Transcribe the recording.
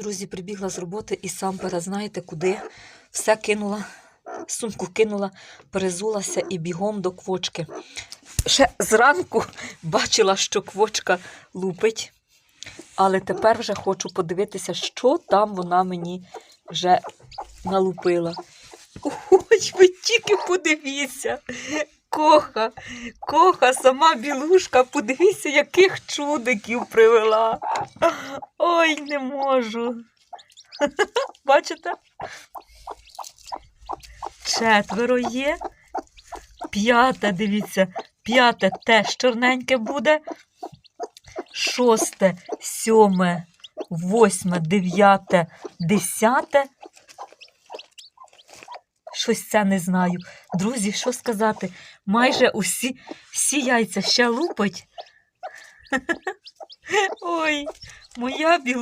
Друзі, прибігла з роботи і сам знаєте куди. Все кинула, сумку кинула, перезулася і бігом до квочки. Ще зранку бачила, що квочка лупить, але тепер вже хочу подивитися, що там вона мені вже налупила. Ой, ви тільки подивіться. Коха, коха, сама білушка, подивіться, яких чудиків привела. Ой, не можу. Бачите? Четверо є. П'яте, дивіться, п'яте теж чорненьке буде. Шосте, сьоме, восьме, дев'яте, десяте. Щось це не знаю. Друзі, що сказати? Майже усі всі яйця ще лупать. Ой, моя білу.